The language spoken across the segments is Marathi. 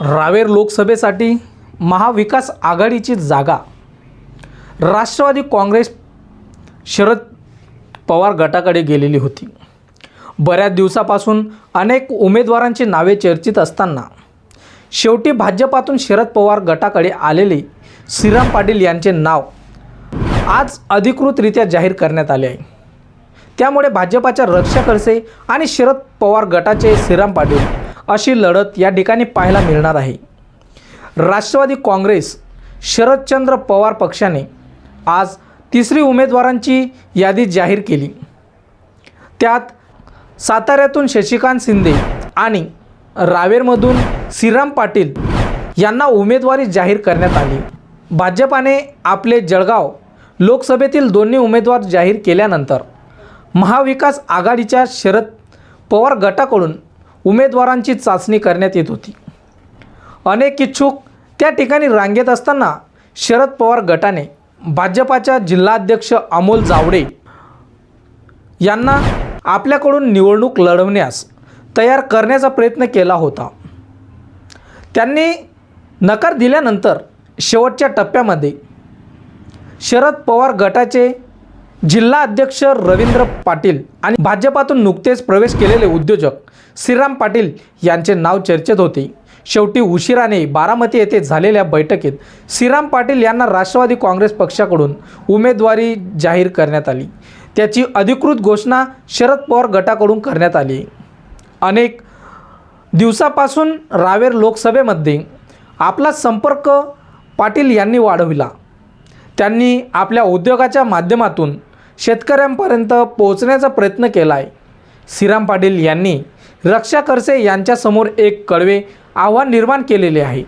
रावेर लोकसभेसाठी महाविकास आघाडीची जागा. राष्ट्रवादी काँग्रेस शरद पवार गटाकडे गेलेली होती. बऱ्याच दिवसापासून अनेक उमेदवारांची नावे चर्चित असताना शेवटी भाजपातून शरद पवार गटाकडे आलेले श्रीराम पाटील यांचे नाव आज अधिकृतरित्या जाहीर करण्यात आले आहे. त्यामुळे भाजपाच्या रक्षा खडसे आणि शरद पवार गटाचे श्रीराम पाटील अशी लढत या ठिकाणी पाहायला मिळणार आहे. राष्ट्रवादी काँग्रेस शरदचंद्र पवार पक्षाने आज तिसरी उमेदवारांची यादी जाहीर केली. त्यात साताऱ्यातून शशिकांत शिंदे आणि रावेरमधून श्रीराम पाटील यांना उमेदवारी जाहीर करण्यात आली. भाजपाने आपले जळगाव लोकसभेतील दोन्ही उमेदवार जाहीर केल्यानंतर महाविकास आघाडीच्या शरद पवार गटाकडून उमेदवारांची चाचणी करण्यात येत होती. अनेक इच्छुक त्या ठिकाणी रांगेत असताना शरद पवार गटाने भाजपाच्या जिल्हाध्यक्ष अमोल जावडे यांना आपल्याकडून निवडणूक लढवण्यास तयार करण्याचा प्रयत्न केला होता. त्यांनी नकार दिल्यानंतर शेवटच्या टप्प्यामध्ये शरद पवार गटाचे जिल्हा अध्यक्ष रवींद्र पाटील आणि भाजपातून नुकतेच प्रवेश केलेले उद्योजक श्रीराम पाटील यांचे नाव चर्चेत होते. शेवटी उशिराने बारामती येथे झालेल्या बैठकीत श्रीराम पाटील यांना राष्ट्रवादी काँग्रेस पक्षाकडून उमेदवारी जाहीर करण्यात आली. त्याची अधिकृत घोषणा शरद पवार गटाकडून करण्यात आली. अनेक दिवसापासून रावेर लोकसभेमध्ये आपला संपर्क पाटील यांनी वाढविला. त्यांनी आपल्या उद्योगाच्या माध्यमातून शेतकऱ्यांपर्यंत पोहोचण्याचा प्रयत्न केला आहे श्रीराम पाटील यांनी रक्षा खडसे यांच्यासमोर एक कडवे आव्हान निर्माण केलेले आहे.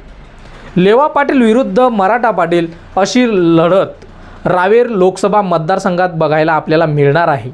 लेवा पाटील विरुद्ध मराठा पाटील अशी लढत रावेर लोकसभा मतदारसंघात बघायला आपल्याला मिळणार आहे.